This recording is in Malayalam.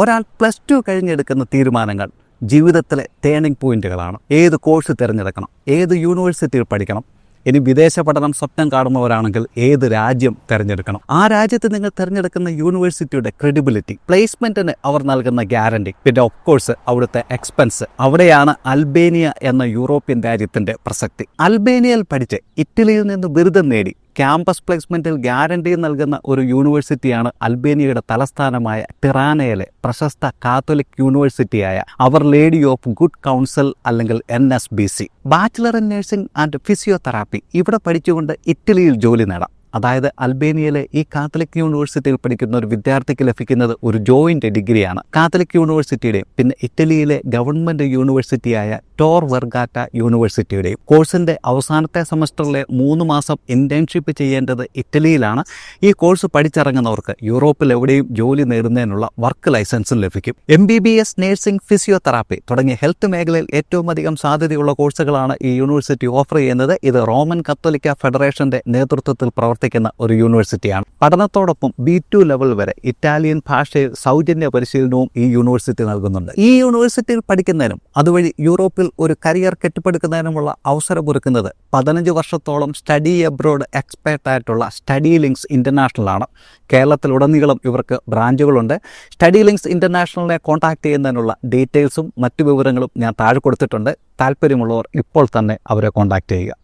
ഒരാൾ പ്ലസ് ടു കഴിഞ്ഞെടുക്കുന്ന തീരുമാനങ്ങൾ ജീവിതത്തിലെ ടേണിംഗ് പോയിന്റുകളാണ് ഏത് കോഴ്സ് തിരഞ്ഞെടുക്കണം ഏത് യൂണിവേഴ്സിറ്റിയിൽ പഠിക്കണം ഇനി വിദേശ പഠനം സ്വപ്നം കാണുന്നവരാണെങ്കിൽ ഏത് രാജ്യം തിരഞ്ഞെടുക്കണം. ആ രാജ്യത്ത് നിങ്ങൾ തിരഞ്ഞെടുക്കുന്ന യൂണിവേഴ്സിറ്റിയുടെ ക്രെഡിബിലിറ്റി പ്ലേസ്മെന്റിന് അവർ നൽകുന്ന ഗ്യാരണ്ടി പിന്നെ ഓഫ് കോഴ്സ് അവിടുത്തെ എക്സ്പെൻസ് അവിടെയാണ് അൽബേനിയ എന്ന യൂറോപ്യൻ രാജ്യത്തിന്റെ പ്രസക്തി. അൽബേനിയയിൽ പഠിച്ച് ഇറ്റലിയിൽ നിന്ന് ബിരുദം നേടി. ക്യാമ്പസ് പ്ലേസ്മെന്റിൽ ഗ്യാരണ്ടി നൽകുന്ന ഒരു യൂണിവേഴ്സിറ്റിയാണ് അൽബേനിയയുടെ തലസ്ഥാനമായ ടിറാനയിലെ പ്രശസ്ത Catholic യൂണിവേഴ്സിറ്റിയായ our lady of good counsel അല്ലെങ്കിൽ N S B C. Bachelor in nursing and physiotherapy. ഇവിടെ പഠിച്ചുകൊണ്ട് ഇറ്റലിയിൽ ജോലി നേടാം. അതായത് അൽബേനിയയിലെ ഈ കാത്തലിക് യൂണിവേഴ്സിറ്റിയിൽ പഠിക്കുന്ന ഒരു വിദ്യാർത്ഥിക്ക് ലഭിക്കുന്നത് ഒരു ജോയിന്റ് ഡിഗ്രിയാണ്. കാത്തലിക് യൂണിവേഴ്സിറ്റിയുടെയും പിന്നെ ഇറ്റലിയിലെ ഗവൺമെന്റ് യൂണിവേഴ്സിറ്റിയായ ടോർ വെർഗാറ്റ യൂണിവേഴ്സിറ്റിയുടെയും കോഴ്സിന്റെ അവസാനത്തെ സെമസ്റ്ററിലെ മൂന്ന് മാസം ഇന്റേൺഷിപ്പ് ചെയ്യേണ്ടത് ഇറ്റലിയിലാണ്. ഈ കോഴ്സ് പഠിച്ചിറങ്ങുന്നവർക്ക് യൂറോപ്പിൽ എവിടെയും ജോലി നേടുന്നതിനുള്ള വർക്ക് ലൈസൻസും ലഭിക്കും. M B B S nursing physiotherapy തുടങ്ങിയ ഹെൽത്ത് മേഖലയിൽ ഏറ്റവും അധികം സാധ്യതയുള്ള കോഴ്സുകളാണ് ഈ യൂണിവേഴ്സിറ്റി ഓഫർ ചെയ്യുന്നത്. ഇത് റോമൻ കത്തോലിക്ക ഫെഡറേഷന്റെ നേതൃത്വത്തിൽ പ്രവർത്തിക്കുന്ന ഒരു യൂണിവേഴ്സിറ്റിയാണ്. പഠനത്തോടൊപ്പം ബി ടു ലെവൽ വരെ ഇറ്റാലിയൻ ഭാഷയിൽ സൗജന്യ പരിശീലനവും ഈ യൂണിവേഴ്സിറ്റി നൽകുന്നുണ്ട്. ഈ യൂണിവേഴ്സിറ്റിയിൽ പഠിക്കുന്നതിനും അതുവഴി യൂറോപ്പിൽ ഒരു കരിയർ കെട്ടിപ്പടുക്കുന്നതിനുമുള്ള അവസരമൊരുക്കുന്നത് പതിനഞ്ച് വർഷത്തോളം സ്റ്റഡി എബ്രോഡ് എക്സ്പേർട്ട് ആയിട്ടുള്ള സ്റ്റഡി ലിങ്ക്സ് ഇന്റർനാഷണൽ ആണ്. കേരളത്തിലുടനീളം ഇവർക്ക് ബ്രാഞ്ചുകളുണ്ട്. സ്റ്റഡി ലിങ്ക്സ് ഇന്റർനാഷണലിനെ കോൺടാക്ട് ചെയ്യുന്നതിനുള്ള ഡീറ്റെയിൽസും മറ്റു വിവരങ്ങളും ഞാൻ താഴെ കൊടുത്തിട്ടുണ്ട്. താല്പര്യമുള്ളവർ ഇപ്പോൾ തന്നെ അവരെ കോൺടാക്ട് ചെയ്യുക.